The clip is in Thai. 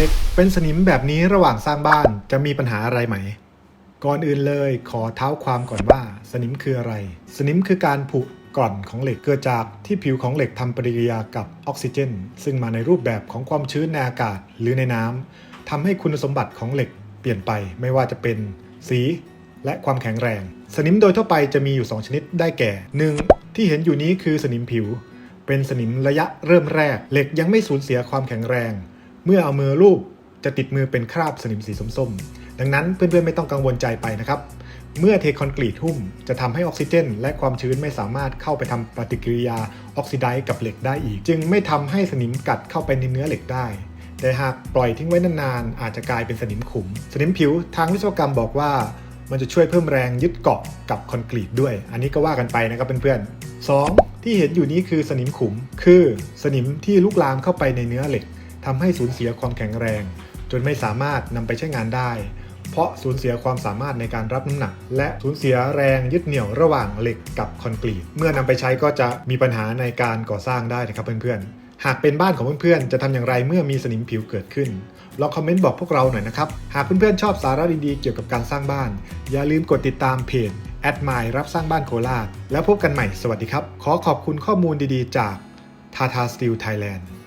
เล็ก เป็นสนิมแบบนี้ระหว่างสร้างบ้านจะมีปัญหาอะไรไหม ก่อนอื่นเลยขอเท้าความก่อนว่าสนิมคืออะไร สนิมคือการผุกร่อนของเหล็กเกิดจากที่ผิวของเหล็กทำปฏิกิริยากับออกซิเจน ซึ่งมาในรูปแบบของความชื้นในอากาศหรือในน้ำทำให้คุณสมบัติของเหล็กเปลี่ยนไปไม่ว่าจะเป็นสีและความแข็งแรง สนิมโดยทั่วไปจะมีอยู่ 2 ชนิดได้แก่ 1. ที่เห็นอยู่นี้คือสนิมผิว เป็นสนิมระยะเริ่มแรก เหล็กยังไม่สูญเสียความแข็งแรง เมื่อเอามือลูบจะติดมือเป็นคราบสนิมสีส้มๆ ดังนั้นเพื่อนๆไม่ต้องกังวลใจไปนะครับ เมื่อเทคอนกรีตหุ้มจะทำให้ออกซิเจน และความชื้นไม่สามารถเข้าไปทำปฏิกิริยาออกซิไดซ์กับเหล็กได้อีก จึงไม่ทำให้สนิมกัดเข้าไปในเนื้อเหล็กได้ แต่หากปล่อยทิ้งไว้นานๆอาจจะกลายเป็นสนิมขุม สนิมผิวทางวิศวกรรมบอกว่ามันจะช่วยเพิ่มแรงยึดเกาะกับคอนกรีตด้วย อันนี้ก็ว่ากันไปนะครับเพื่อนๆ 2. ที่เห็นอยู่นี้คือสนิมขุม คือสนิมที่ลุกลามเข้าไปในเนื้อเหล็ก ทำให้สูญเสียความแข็งแรง จนไม่สามารถนำไปใช้งานได้ เพราะสูญเสียความสามารถในการรับน้ำหนัก และสูญเสียแรงยึดเหนี่ยวระหว่างเหล็กกับคอนกรีต เมื่อนำไปใช้ก็จะมีปัญหาในการก่อสร้างได้นะครับเพื่อนๆ หากเป็นบ้านของเพื่อนๆ จะทำอย่างไรเมื่อมีสนิมผิวเกิดขึ้นลองคอมเมนต์บอกพวกเราหน่อยนะครับ หากเพื่อนๆชอบสาระดีๆเกี่ยวกับการสร้างบ้าน อย่าลืมกดติดตามเพจแอดมายรับสร้างบ้านโคราชแล้วพบกันใหม่สวัสดีครับ ขอขอบคุณข้อมูลดีๆ จาก Tata Steel Thailand